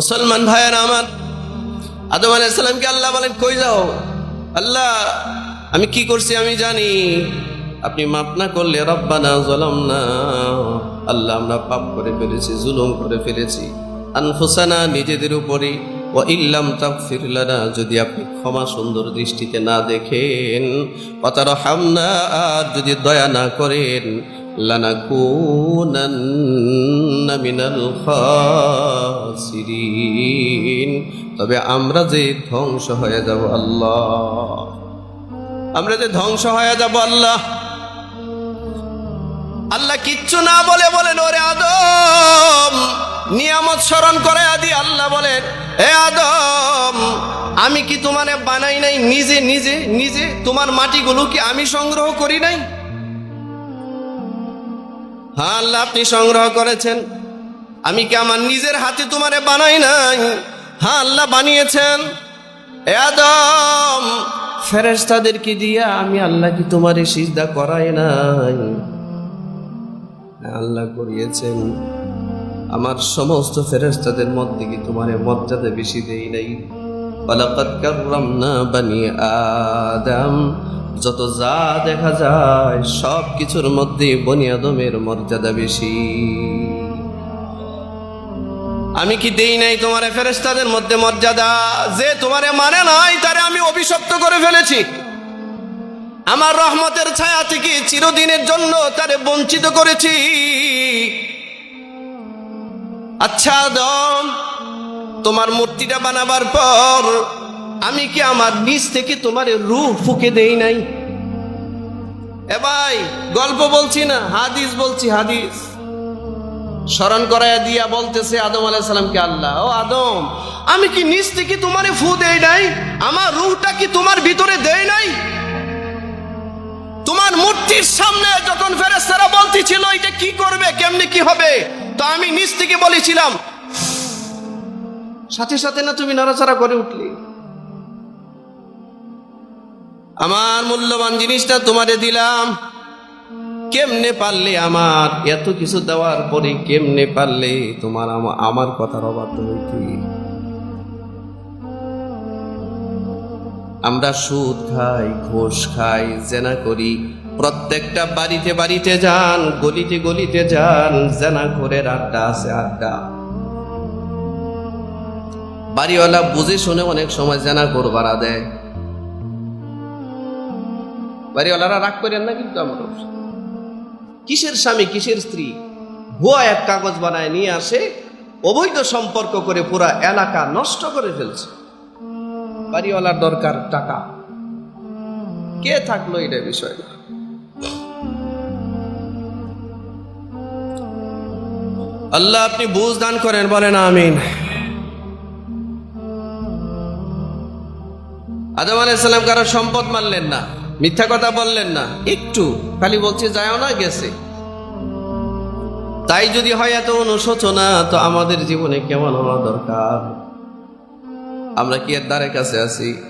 মুসলমান ভাইয়ের আমার, আদম আলাইসাল্লামকে আল্লাহ বলেন, কই যাও? আল্লাহ, আমি কি করছি আমি জানি। আপনি মাপ না করলে রব্বানা জলাম না আল্লাহ, আমরা পাপ করে ফেলেছি, জুলুম করে ফেলেছি। আনফুসানা নিজেদের উপরে ও ইল্লাম তাগফির লানা। যদি আপনি ক্ষমা সুন্দর দৃষ্টিতে না দেখেন অতার হামনা আর যদি দয়া না করেন লানাকুনান্না মিনাল খাসিরিন। তবে আমরা যে ধ্বংস হয়ে যাব আল্লাহ। আমরা যে ধ্বংস হয়ে যাব আল্লাহ। আল্লাহ কিচ্ছু না বলে বলেন, ওরে আদম, নিয়ামত স্মরণ করে আদি। আল্লাহ বলেন, এ আদম, আমি কি তোমারে বানাই নাই? নিজে নিজে নিজে তোমার মাটিগুলো কি আমি সংগ্রহ করি নাই? হ্যাঁ আল্লাহ আপনি সংগ্রহ করেছেন। আমি কি আমার নিজের হাতে তোমারে বানাই নাই? হ্যাঁ আল্লাহ বানিয়েছেন। আদম ফেরেশতাদেরকে দিয়া আমি আল্লাহ কি তোমারে সিজদা করাই নাই? হ্যাঁ, আল্লাহ করিয়েছেন। আমার সমস্ত ফেরেশতাদের মধ্যে কি তোমারে মর্যাদা বেশি দেই নাই? ওয়ালাকাদ কাররামনা বানি আদম। যত যা দেখা যায়, সব কিছুর মধ্যে বনিয়াদমের মর্যাদা বেশি। আমি কি দেই নাই তোমার ফেরেশতাদের মধ্যে মর্যাদা? যে তোমারে মানে নাই, তারে আমি অভিশপ্ত করে ফেলেছি। আমার রহমতের ছায়া থেকে চিরদিনের জন্য তারে বঞ্চিত করেছি। আচ্ছা দম তোমার মূর্তিটা বানাবার পর আমি কি আমার নিজ থেকে তোমার রূহ ফুকে দেই নাই? এ ভাই, গল্প বলছি না, হাদিস বলছি, হাদিস। স্মরণ করাইয়া দিয়া বলতেছে আদম আলাইসালামকে আল্লাহ? ও আদম, আমি কি নিজ থেকে তোমার ফু দেই নাই? আমার রুহটা কি তোমার ভিতরে দেই নাই? তোমার মূর্তির সামনে যখন ফেরেস্তারা বলতেছিল, এটা কি করবে? কেমনে কি হবে? তো আমি নিজ থেকে বলেছিলাম, সাথে সাথে না তুমি নড়াচড়া করে উঠলি? আমার মূল্যবান জিনিসটা তোমারে দিলাম। কেমনে পারলে আমার? এত কিছু দেওয়ার পরে কেমনে পারলে তোমার আমার কথার অবাধ্য হইতে আমরা সুদ খাই, ঘোষ খাই, জেনা করি। প্রত্যেকটা বাড়িতে বাড়িতে যান, গলিতে গলিতে যান, জেনা করে আড্ডা আছে আড্ডা বাড়িওয়ালা বুঝে শুনে অনেক সময় জেনা করবারা দেয় বাড়িওয়ালারা রাগ করেন না কিন্তু আমার। কিসের স্বামী, কিসের স্ত্রী? ভুয়া এক কাগজ বানায় নিয়ে আসে, অবৈধ সম্পর্ক করে পুরা এলাকা নষ্ট করে ফেলছে। বাড়িওয়ালার দরকার টাকা। কে থাকল এটা বিষয় না। আল্লাহ আপনি বুঝ দান করেন, বলেন আমিন। আদম আলাইসাল্লাম কারও সম্পদ মানলেন না। মিথ্যা কথা বললেন না। একটু, খালি বলছে, যায়ও না, গেছে। তাই যদি হয় এত অনুশোচনা, তো আমাদের জীবনে কেমন হওয়া দরকার? আমরা কি এর দ্বারে কাছে আছি?